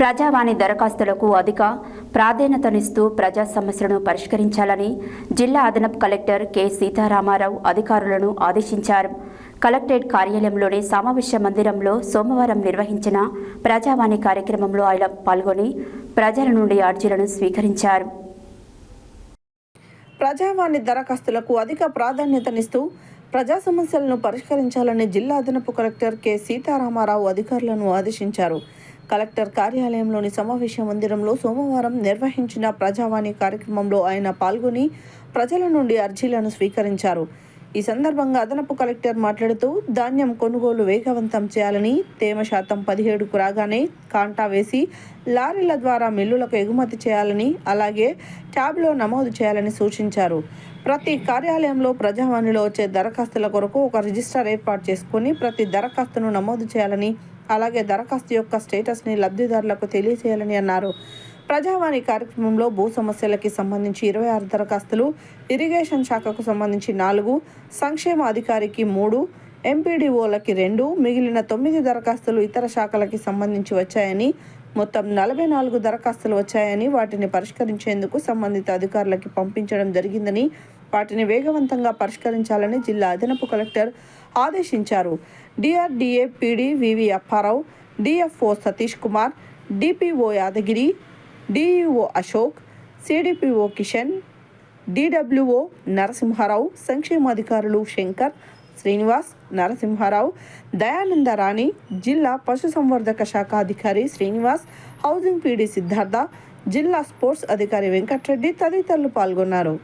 ప్రజావాణి దరఖాస్తులకు అధిక ప్రాధాన్యతనిస్తూ ప్రజా సమస్యలను పరిష్కరించాలని జిల్లా అదనపు కలెక్టర్ కె. సీతారామారావు అధికారులను ఆదేశించారు. కలెక్టరేట్ కార్యాలయంలోని సమావేశ మందిరంలో సోమవారం నిర్వహించిన ప్రజావాణి కార్యక్రమంలో ఆయన పాల్గొని ప్రజల నుండి అర్జీలను స్వీకరించారు. ప్రజావాణి దరఖాస్తులకు అధిక ప్రాధాన్యతనిస్తూ ప్రజా సమస్యలను పరిష్కరించాలని జిల్లా అదనపు కలెక్టర్ కె. సీతారామారావు అధికారులను ఆదేశించారు. కలెక్టర్ కార్యాలయంలోని సమావేశ మందిరంలో సోమవారం నిర్వహించిన ప్రజావాణి కార్యక్రమంలో ఆయన పాల్గొని ప్రజల నుండి అర్జీలను స్వీకరించారు. ఈ సందర్భంగా అదనపు కలెక్టర్ మాట్లాడుతూ ధాన్యం కొనుగోలు వేగవంతం చేయాలని తేమ శాతం పదిహేడుకు రాగానే కాంటా వేసి లారీల ద్వారా మిల్లులకు ఎగుమతి చేయాలని అలాగే ట్యాబ్లో నమోదు చేయాలని సూచించారు. ప్రతి కార్యాలయంలో ప్రజావాణిలో వచ్చే దరఖాస్తుల కొరకు ఒక రిజిస్టర్ ఏర్పాటు చేసుకుని ప్రతి దరఖాస్తును నమోదు చేయాలని అలాగే దరఖాస్తు యొక్క స్టేటస్ని లబ్ధిదారులకు తెలియజేయాలని అన్నారు. ప్రజావాణి కార్యక్రమంలో భూ సమస్యలకి సంబంధించి ఇరవై ఆరు దరఖాస్తులు ఇరిగేషన్ శాఖకు సంబంధించి నాలుగు సంక్షేమ అధికారికి మూడు ఎంపీడీఓలకి రెండు మిగిలిన తొమ్మిది దరఖాస్తులు ఇతర శాఖలకి సంబంధించి వచ్చాయని మొత్తం నలభై నాలుగు దరఖాస్తులు వచ్చాయని వాటిని పరిష్కరించేందుకు సంబంధిత అధికారులకి పంపించడం జరిగిందని వాటిని వేగవంతంగా పరిష్కరించాలని జిల్లా అదనపు కలెక్టర్ ఆదేశించారు. DRDA PD V V Apparao DFO Satish Kumar DPO Yadagiri DEO Ashok CDPO Kishan DWO Narasimha Rao సంక్షేమాధికారులు Shankar Srinivas Narasimha Rao Dayananda Rani జిల్లా పశుసంవర్ధక శాఖ అధికారి శ్రీనివాస్ హౌసింగ్ పీడీ సిద్ధార్థ జిల్లా స్పోర్ట్స్ అధికారి వెంకట్రెడ్డి తదితరులు పాల్గొన్నారు.